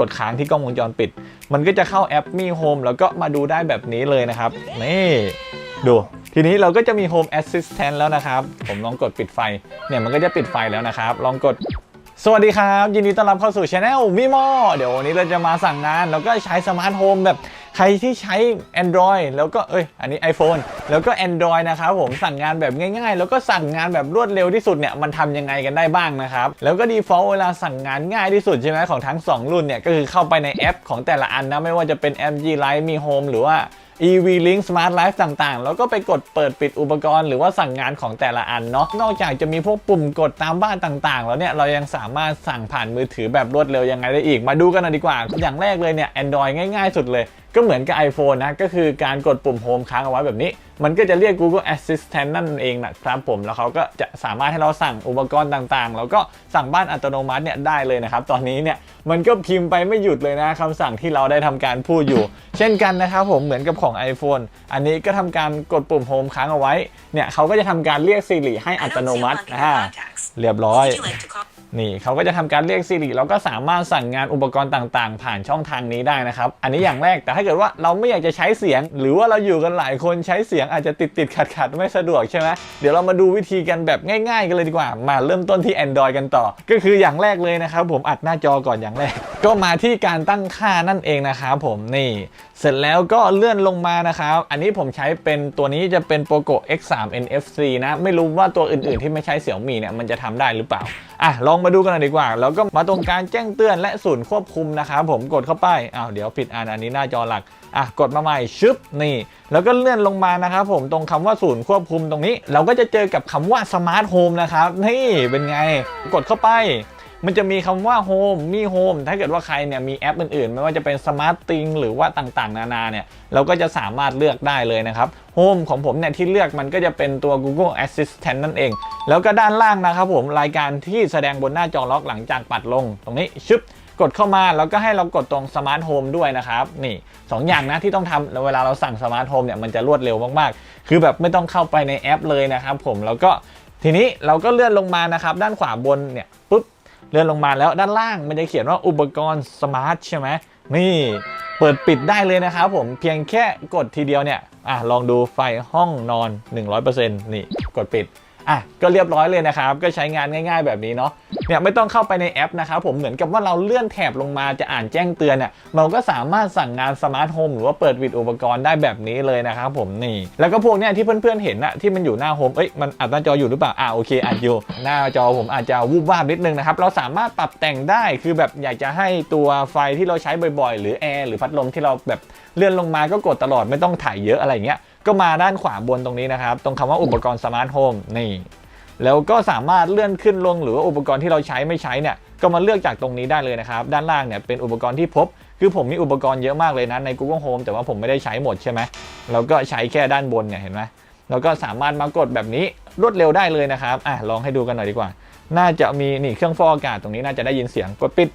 กดค้างที่กล้องวงจรปิด มันก็จะเข้าแอปมีโฮมแล้วก็มาดูได้แบบนี้เลยนะครับ นี่ดู ทีนี้เราก็จะมี Home Assistant แล้วนะครับ ผมลองกดปิดไฟ เนี่ยมันก็จะปิดไฟแล้วนะครับ ลองกด สวัสดีครับ ยินดีต้อนรับเข้าสู่ช anel มิมอเดี๋ยววันนี้เราจะมาสั่งงาน แล้วก็ใช้สมาร์ทโฮมแบบ ใครที่ใช้ Android แล้วก็เอ้ยอันนี้ iPhone แล้วก็ Android นะครับผมสั่งงานแบบง่ายๆ แล้วก็สั่งงานแบบรวดเร็วที่สุดเนี่ยมันทำยังไงกันได้บ้างนะครับแล้วก็ default เวลาสั่งงานง่ายที่สุดใช่ไหมของทั้ง 2 รุ่นเนี่ยก็คือเข้าไปในแอปของแต่ละอันนะไม่ว่าจะเป็น MG Live มี Home หรือว่า EV Link Smart Life ต่างๆ แล้วก็ไปกดเปิดปิดอุปกรณ์หรือว่าสั่งงานของแต่ละอันเนาะ นอกจากจะมีพวกปุ่มกดตามบ้านต่างๆ แล้วเนี่ย เรายังสามารถสั่งผ่านมือถือแบบรวดเร็วยังไงได้อีก มาดูกันหน่อยดีกว่า อย่างแรกเลยเนี่ย Android ง่ายๆ สุดเลย ก็เหมือนกับ iPhone นะ ก็คือการกดปุ่มโฮมค้างเอาไว้แบบนี้มันก็จะเรียก Google Assistant นั่นเองนะครับผมแล้วเขาก็จะสามารถให้เราสั่งอุปกรณ์ต่างๆ แล้วก็สั่งบ้านอัตโนมัติเนี่ยได้เลยนะครับ ตอนนี้เนี่ยมันก็พิมพ์ไปไม่หยุดเลยนะคำสั่งที่เราได้ทำการพูดอยู่ เช่นกันนะครับผมเหมือนกับของ iPhone อันนี้ก็ทำการกดปุ่ม Home ค้างเอาไว้เนี่ยเขาก็จะทำการเรียก Siri ให้อัตโนมัติอ่าเรียบร้อย นี่เขาก็จะทำการเรียก Siri แล้วก็สามารถสั่งงานอุปกรณ์ต่างๆ ผ่านช่องทางนี้ได้นะครับ อันนี้อย่างแรกแต่ถ้าเกิดว่าเราไม่อยากจะใช้เสียง หรือว่าเราอยู่กันหลายคนใช้เสียงอาจจะติดติดขัดขัดไม่สะดวกใช่ไหมเดี๋ยวเรามาดูวิธีกันแบบง่าย ๆ กันเลยดีกว่า มาเริ่มต้นที่ Android กันต่อ ก็คืออย่างแรกเลยนะครับ ผมอัดหน้าจอก่อนอย่างแรก ก็มาที่การตั้งค่านั่นเองนะครับผมนี่ เสร็จแล้วก็เลื่อนลงมานะครับอันนี้ผมใช้เป็นตัวนี้จะเป็น POCO X3 NFC นะไม่รู้ว่าตัวอื่นๆ ที่ไม่ใช้เสี่ยมี่เนี่ยมันจะทำได้หรือเปล่าอะลองมาดูกันหน่อยดีกว่า แล้วก็มาตรงการแจ้งเตือนและศูนย์ควบคุมนะครับผมกดเข้าไปอ้าวเดี๋ยวผิดอันอันนี้หน้าจอหลักอะกดมาใหม่ชึบนี่ แล้วก็เลื่อนลงมานะครับผมตรงคำว่าศูนย์ควบคุมตรงนี้ เราก็จะเจอกับคำว่าสมาร์ทโฮมนะครับนี่เป็นไง กดเข้าไป มันจะมีคำว่า Home มี Home ถ้าเกิดว่าใครเนี่ยมีแอปอื่นๆ ไม่ว่าจะเป็น Smart Thing หรือว่าต่างๆ นานาเนี่ยเราก็จะสามารถเลือกได้เลยนะครับ Home ของผมเนี่ยที่เลือกมันก็จะเป็นตัว Google Assistant นั่นเอง แล้วก็ด้านล่างนะครับผมรายการที่แสดงบนหน้าจอล็อกหลังจากปัดลง ตรงนี้ชึบกดเข้ามาแล้วก็ให้เรากดตรง Smart Home ด้วยนะครับ นี่สองอย่างนะที่ต้องทำเวลาเราสั่ง Smart Home เนี่ยมันจะรวดเร็วมากๆ คือแบบไม่ต้องเข้าไปในแอปเลยนะครับผมแล้วก็ทีนี้เราก็เลื่อนลงมานะครับ ด้านขวาบนเนี่ยปุ๊บ เลื่อนลงมาแล้วด้านล่างมันจะเขียนว่าอุปกรณ์สมาร์ทใช่ไหมนี่เปิดปิดได้เลยนะครับผมเพียงแค่กดทีเดียวเนี่ยอะลองดูไฟห้องนอน 100%นี่กดปิด อะก็เรียบร้อยเลยนะครับ ก็ใช้งานง่าย ๆ แบบนี้เนาะเนี่ยไม่ต้องเข้าไปในแอปนะครับผมเหมือนกับว่าเราเลื่อนแถบลงมาจะอ่านแจ้งเตือนเนี่ยเราก็สามารถสั่งงานสมาร์ทโฮมหรือว่าเปิดวิดอุปกรณ์ได้แบบนี้เลยนะครับผมนี่แล้วก็พวกเนี้ยที่เพื่อนๆเห็นนะที่มันอยู่หน้าโฮมเอ้ยมันอัดหน้าจออยู่หรือเปล่าอ่าโอเคอัดอยู่หน้าจอผมอาจจะวูบวาบนิดนึงนะครับเราสามารถปรับแต่งได้คือแบบอยากจะให้ตัวไฟที่เราใช้บ่อยๆ หรือแอร์หรือพัดลมที่เราแบบเลื่อนลงมาก็กดตลอดไม่ต้องถ่ายเยอะอะไรเงี้ย ก็มาด้านขวาบนตรงนี้นะครับ ตรงคำว่าอุปกรณ์สมาร์ทโฮมนี่ แล้วก็สามารถเลื่อนขึ้นลงหรือว่าอุปกรณ์ที่เราใช้ไม่ใช้เนี่ย ก็มาเลือกจากตรงนี้ได้เลยนะครับ ด้านล่างเนี่ยเป็นอุปกรณ์ที่พบ คือผมมีอุปกรณ์เยอะมากเลยนะใน Google Home แต่ว่าผมไม่ได้ใช้หมดใช่ไหมเราก็ใช้แค่ด้านบนเนี่ยเห็นไหมเราก็สามารถมากดแบบนี้รวดเร็วได้เลยนะครับอะลองให้ดูกันหน่อยดีกว่า น่าจะมีนี่เครื่องฟอกอากาศตรงนี้น่าจะได้ยินเสียงกดปิด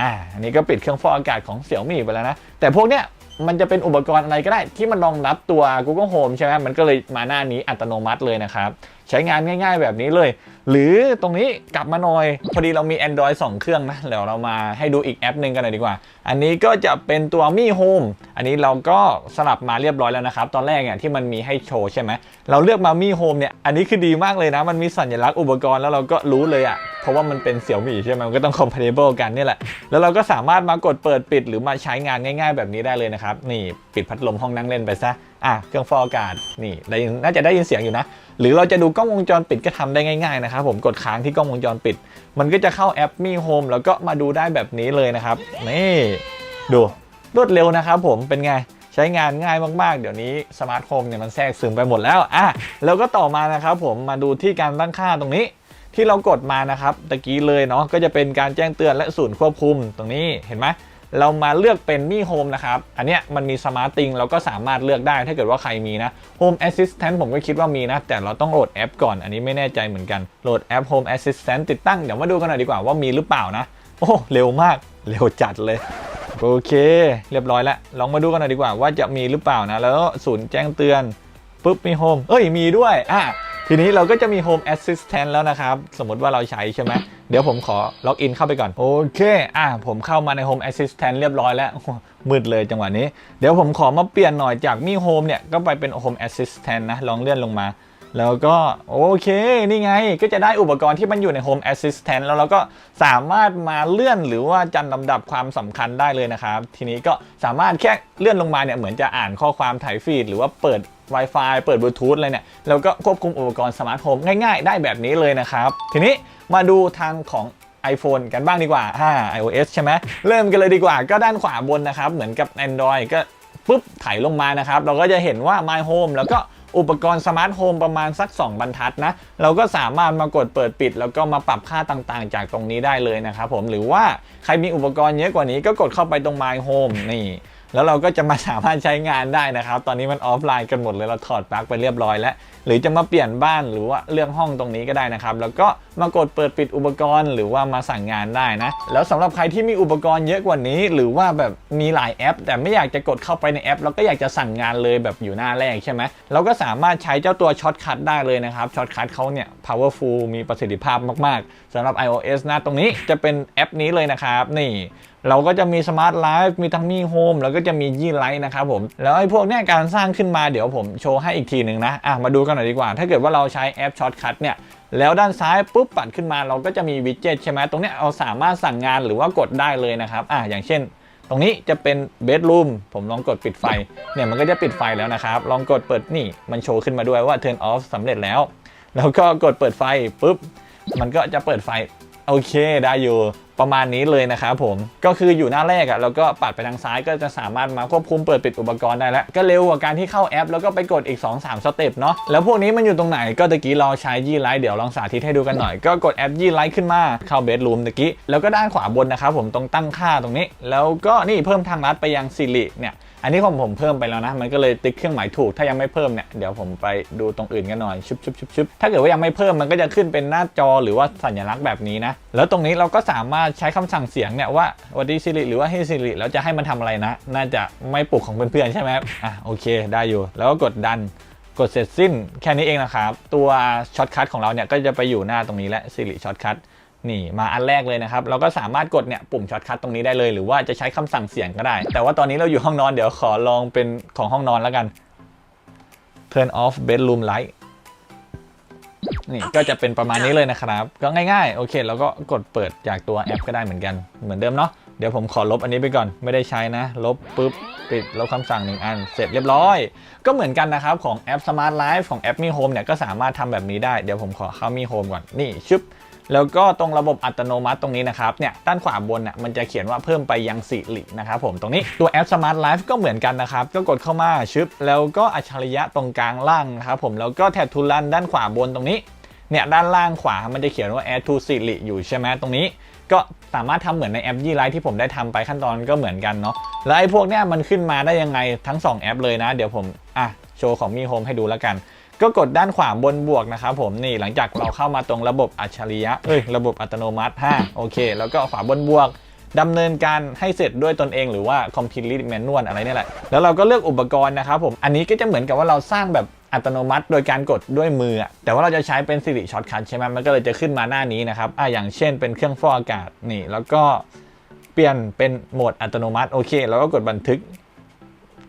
อ่าอันนี้ก็ปิดเครื่องฟอกอากาศของเสี่ยมี่ไปแล้วนะ แต่พวกเนี้ย มันจะเป็นอุปกรณ์อะไรก็ได้ที่มันรองรับตัว Google Home ใช่ไหมมันก็เลยมาหน้านี้อัตโนมัติเลยนะครับ ใช้งานง่ายๆแบบนี้เลย หรือตรงนี้กลับมาหน่อย พอดีเรามี Android 2 เครื่องนะเดี๋ยวเรามาให้ดูอีกแอปหนึ่งกันหน่อยดีกว่า อันนี้ก็จะเป็นตัว Mi Home อันนี้เราก็สลับมาเรียบร้อยแล้วนะครับ ตอนแรกเนี่ยที่มันมีให้โชว์ใช่ไหมเราเลือกมา Mi Home เนี่ยอันนี้คือดีมากเลยนะ มันมีสัญลักษณ์อุปกรณ์แล้วเราก็รู้เลยอะ เพราะว่ามันเป็นเสี่ยวมี่ใช่ไหมมันก็ต้อง compatible กันนี่แหละ แล้วเราก็สามารถมากดเปิดปิดหรือมาใช้งานง่าย ๆ แบบนี้ได้เลยนะครับ นี่ปิดพัดลมห้องนั่งเล่นไปซะ อะเครื่องฟอกอากาศ นี่ได้น่าจะได้ยินเสียงอยู่นะ หรือเราจะดูกล้องวงจรปิดก็ทำได้ง่ายๆนะครับผมกดค้างที่กล้องวงจรปิด มันก็จะเข้าแอปมี่โฮมแล้วก็มาดูได้แบบนี้เลยนะครับ นี่ดูรวดเร็วนะครับผมเป็นไงใช้งานง่ายมาก ๆ เดี๋ยวนี้สมาร์ทโฮมเนี่ยมันแทรกซึมไปหมดแล้ว อะ แล้วก็ต่อมานะครับผมมาดูที่การตั้งค่าตรงนี้ ที่เรากดมานะครับตะกี้เลยเนาะก็จะเป็นการแจ้งเตือนและศูนย์ควบคุมตรงนี้เห็นไหมเรามาเลือกเป็นมี่โฮมนะครับ อันเนี้ยมันมีสมาร์ตติงเราก็สามารถเลือกได้ถ้าเกิดว่าใครมีนะ Home Assistant ผมก็คิดว่ามีนะ แต่เราต้องโหลดแอปก่อน อันนี้ไม่แน่ใจเหมือนกัน โหลดแอป Home Assistant ติดตั้ง เดี๋ยวมาดูกันหน่อยดีกว่าว่ามีหรือเปล่านะ โอ้เร็วมาก เร็วจัดเลย โอเค เรียบร้อยแล้ว ลองมาดูกันหน่อยดีกว่าว่าจะมีหรือเปล่านะ แล้วศูนย์แจ้งเตือนปุ๊บมีโฮมเอ้ยมีด้วยอะ ทีนี้เราก็จะมี Home Assistant แล้วนะครับ สมมติว่าเราใช้ใช่ไหมเดี๋ยวผมขอล็อกอินเข้าไปก่อน โอเค อะผมเข้ามาใน Home Assistant เรียบร้อยแล้ว มืดเลยจังหวะนี้ เดี๋ยวผมขอมาเปลี่ยนหน่อยจากมี Home เนี่ย ก็ไปเป็น Home Assistant นะ ลองเลื่อนลงมา แล้วก็โอเค นี่ไงก็จะได้อุปกรณ์ที่มันอยู่ใน Home Assistant แล้วเราก็สามารถมาเลื่อนหรือว่าจัดลำดับความสำคัญได้เลยนะครับ ทีนี้ก็สามารถแค่เลื่อนลงมาเนี่ยเหมือนจะอ่านข้อความถ่ายฟีดหรือว่าเปิด Wi-Fi เปิดบลูทูธอะไรเนี่ยแล้วก็ควบคุมอุปกรณ์สมาร์ทโฮมง่ายๆ ได้แบบนี้เลยนะครับ ทีนี้มาดูทางของ iPhone กันบ้างดีกว่าอ่า iOS ใช่ไหมเริ่มกันเลยดีกว่าก็ด้านขวาบนนะครับ เหมือนกับ Android ก็ปุ๊บไถลงมานะครับ เราก็จะเห็นว่า My Home แล้วก็อุปกรณ์สมาร์ทโฮมประมาณสัก 2 บรรทัดนะ เราก็สามารถมากดเปิดปิด แล้วก็มาปรับค่าต่างๆ จากตรงนี้ได้เลยนะครับผมหรือว่าใครมีอุปกรณ์เยอะกว่านี้ก็กดเข้าไปตรง My Home นี่ แล้วเราก็จะมาสามารถใช้งานได้นะครับ ตอนนี้มันออฟไลน์กันหมดเลยเราถอดปลั๊กไปเรียบร้อยแล้ว หรือจะมาเปลี่ยนบ้านหรือว่าเรื่องห้องตรงนี้ก็ได้นะครับ แล้วก็มากดเปิดปิดอุปกรณ์หรือว่ามาสั่งงานได้นะ แล้วสำหรับใครที่มีอุปกรณ์เยอะกว่านี้ หรือว่าแบบมีหลายแอป แต่ไม่อยากจะกดเข้าไปในแอป แล้วก็อยากจะสั่งงานเลยแบบอยู่หน้าแรกใช่ไหมเราก็สามารถใช้เจ้าตัวช็อตคัทได้เลยนะครับช็อตคัทเขาเนี่ย powerful มีประสิทธิภาพมากๆสำหรับ iOS นะตรงนี้จะเป็นแอปนี้เลยนะครับนี่ เราก็จะมี Smart Life มีทั้งมี Home แล้วก็็จะมียี่ไลท์นะครับผมแล้วไอ้พวกเนี้ยการสร้างขึ้นมาเดี๋ยวผมโชว์ให้อีกทีหนึ่งนะอะมาดูกันหน่อยดีกว่า ถ้าเกิดว่าเราใช้แอป Shortcut เนี่ยแล้วด้านซ้ายปุ๊บปัดขึ้นมาเราก็จะมีวิดเจ็ตใช่ไหมตรงเนี้ยเราสามารถสั่งงานหรือว่ากดได้เลยนะครับอะอย่างเช่น ตรงนี้จะเป็น Bedroom ผมลองกดปิดไฟเนี่ยมันก็จะปิดไฟแล้วนะครับ ลองกดเปิดนี่มันโชว์ขึ้นมาด้วยว่า Turn off สำเร็จแล้ว แล้วก็กดเปิดไฟปุ๊บมันก็จะเปิดไฟ โอเคได้อยู่ประมาณนี้เลยนะครับผมก็คืออยู่หน้าแรกอะ่ะแล้วก็ปัดไปทางซ้ายก็จะสามารถมาควบคุมเปิดปิดอุปกรณ์ได้แล้ว ก็เร็วกว่าการที่เข้าแอป แล้วก็ไปกดอีก 2-3 สเต็ปเนาะแล้วพวกนี้มันอยู่ตรงไหนก็ตะกี้เราใช้ยี่ไลท์เดี๋ยวลองสาธิตให้ดูกันหน่อย ก็กดแอปยี่ไลท์ขึ้นมาเข้าเบดรูมตะกี้แล้วก็ด้านขวาบนนะครับผมตรงตั้งค่าตรงนี้ แล้วก็นี่เพิ่มทางลัดไปยังซิริเนี่ย อันนี้ของผมเพิ่มไปแล้วนะ มันก็เลยติ๊กเครื่องหมายถูก ถ้ายังไม่เพิ่มเนี่ย เดี๋ยวผมไปดูตรงอื่นกันหน่อย ชุบชุบชุบชุบถ้าเกิดว่ายังไม่เพิ่ม มันก็จะขึ้นเป็นหน้าจอหรือว่าสัญลักษณ์แบบนี้นะ แล้วตรงนี้เราก็สามารถใช้คำสั่งเสียงเนี่ยว่าวัดีซิริหรือว่าให้ซิริแล้วจะให้มันทำอะไรนะ น่าจะไม่ปลุกของเพื่อนๆใช่ไหมอะโอเค ได้อยู่ แล้วก็กดดัน กดเสร็จสิ้น แค่นี้เองนะครับ ตัวช็อตคัทของเราเนี่ยก็จะไปอยู่หน้าตรงนี้และซิริช็อตคัท นี่มาอันแรกเลยนะครับ เราก็สามารถกดเนี่ยปุ่มช็อตคัทตรงนี้ได้เลย หรือว่าจะใช้คำสั่งเสียงก็ได้ แต่ว่าตอนนี้เราอยู่ห้องนอนเดี๋ยวขอลองเป็นของห้องนอนแล้วกัน turn off bedroom light นี่ก็จะเป็นประมาณนี้เลยนะครับ ก็ง่ายๆ โอเคแล้วก็กดเปิดจากตัวแอปก็ได้เหมือนกัน เหมือนเดิมเนาะเดี๋ยวผมขอลบอันนี้ไปก่อนไม่ได้ใช้นะ ลบปุ๊บปิดลบคำสั่งหนึ่งอัน เสร็จเรียบร้อย ก็เหมือนกันนะครับ ของแอป Smart Life ของแอปมี Home เนี่ยก็สามารถทำแบบนี้ได้ เดี๋ยวผมขอเข้ามี Home ก่อน นี่ชึบ แล้วก็ตรงระบบอัตโนมัติตรงนี้นะครับเนี่ยด้านขวาบนน่ะมันจะเขียนว่าเพิ่มไปยังสิรินะครับผมตรงนี้ตัวแอป Smart Life ก็เหมือนกันนะครับ ก็กดเข้ามาชึบแล้วก็อัจฉริยะตรงกลางล่างนะครับผมแล้วก็แท็บทูลันด้านขวาบนตรงนี้เนี่ยด้านล่างขวามันจะเขียนว่า Add to Siri อยู่ใช่ไหมตรงนี้ ก็สามารถทำเหมือนในแอปยี่ไลท์ที่ผมได้ทำไปขั้นตอนก็เหมือนกันเนาะแล้วไอ้พวกเนี้ยมันขึ้นมาได้ยังไงทั้ง 2 แอปเลยนะ เดี๋ยวผมอะโชว์ของมีโฮมให้ดูแล้วกัน ก็กดด้านขวาบนบวกนะครับผมนี่หลังจากเราเข้ามาตรงระบบอัจฉริยะเอ้ยระบบอัตโนมัติ5โอเค แล้วก็ขวาบนบวกดำเนินการให้เสร็จด้วยตนเองหรือว่า complete manual อะไรนี่แหละ แล้วเราก็เลือกอุปกรณ์นะครับผม อันนี้ก็จะเหมือนกับว่าเราสร้างแบบอัตโนมัติโดยการกดด้วยมือ แต่ว่าเราจะใช้เป็นสิริช็อตคัทใช่ไหมมันก็เลยจะขึ้นมาหน้านี้นะครับอะอย่างเช่นเป็นเครื่องฟอกอากาศนี่ แล้วก็เปลี่ยนเป็นโหมดอัตโนมัติโอเค แล้วก็กดบันทึก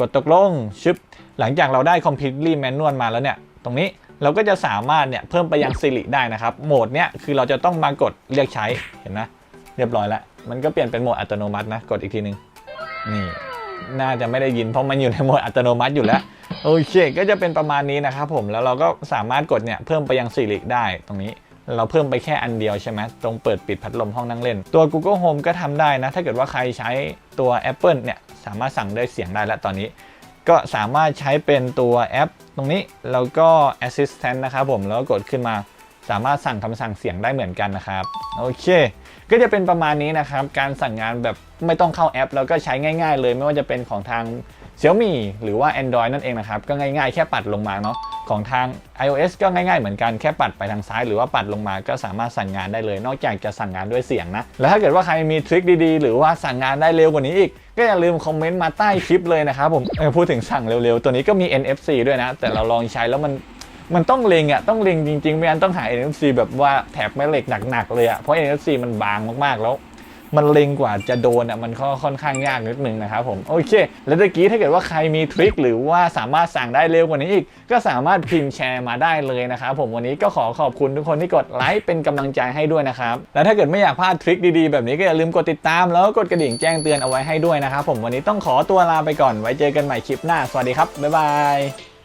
กดตกลงชึบหลังจากเราได้ completely manual มาแล้วเนี่ย ตรงนี้เราก็จะสามารถเนี่ยเพิ่มไปยัง Siri ได้นะครับ โหมดเนี่ยคือเราจะต้องมากดเรียกใช้เห็นนะเรียบร้อยแล้ว มันก็เปลี่ยนเป็นโหมดอัตโนมัตินะ กดอีกทีหนึ่งนี่ น่าจะไม่ได้ยินเพราะมันอยู่ในโหมดอัตโนมัติอยู่แล้ว โอเค ก็จะเป็นประมาณนี้นะครับผม แล้วเราก็สามารถกดเนี่ยเพิ่มไปยัง Siri ได้ตรงนี้ เราเพิ่มไปแค่อันเดียวใช่ไหมตรงเปิดปิดพัดลมห้องนั่งเล่น ตัว Google Home ก็ทำได้นะ ถ้าเกิดว่าใครใช้ตัว Apple เนี่ยสามารถสั่งด้วยเสียงได้แล้วตอนนี้ ก็สามารถใช้เป็นตัวแอปตรงนี้ แล้วก็ Assistant นะครับผมแล้วกดขึ้นมาสามารถสั่งคำสั่งเสียงได้เหมือนกันนะครับ โอเค ก็จะเป็นประมาณนี้นะครับ การสั่งงานแบบไม่ต้องเข้าแอป แล้วก็ใช้ง่าย ๆ เลยไม่ว่าจะเป็นของทาง Xiaomi หรือว่า Android นั่นเองนะครับ ก็ง่ายๆ แค่ปัดลงมาเนาะของทาง iOS ก็ง่ายๆเหมือนกันแค่ปัดไปทางซ้ายหรือว่าปัดลงมาก็สามารถสั่งงานได้เลย นอกจากจะสั่งงานด้วยเสียงนะ แล้วถ้าเกิดว่าใครมีทริคดีๆ หรือว่าสั่งงานได้เร็วกว่านี้อีก ก็อย่าลืมคอมเมนต์มาใต้คลิปเลยนะครับผมพูดถึงสั่งเร็วๆ ตัวนี้ก็มี NFC ด้วยนะ แต่เราลองใช้แล้วมันมันต้องเล็งอะต้องเล็งจริงๆไม่งั้นต้องหา NFC แบบว่าแถบแม่เหล็กหนักๆเลยอะเพราะ NFC มันบางมากๆแล้ว มันเล็งกว่าจะโดนอะมันก็ค่อนข้างยากนิดนึงนะครับผมโอเค แล้วตะกี้ถ้าเกิดว่าใครมีทริคหรือว่าสามารถสั่งได้เร็วกว่านี้อีก ก็สามารถพิมพ์แชร์มาได้เลยนะครับผมวันนี้ก็ขอขอบคุณทุกคนที่กดไลค์เป็นกำลังใจให้ด้วยนะครับแล้วถ้าเกิดไม่อยากพลาดทริคดีๆแบบนี้ก็อย่าลืมกดติดตามแล้วกดกระดิ่งแจ้งเตือนเอาไว้ให้ด้วยนะครับผมวันนี้ต้องขอตัวลาไปก่อนไว้เจอกันใหม่คลิปหน้าสวัสดีครับบ๊ายบาย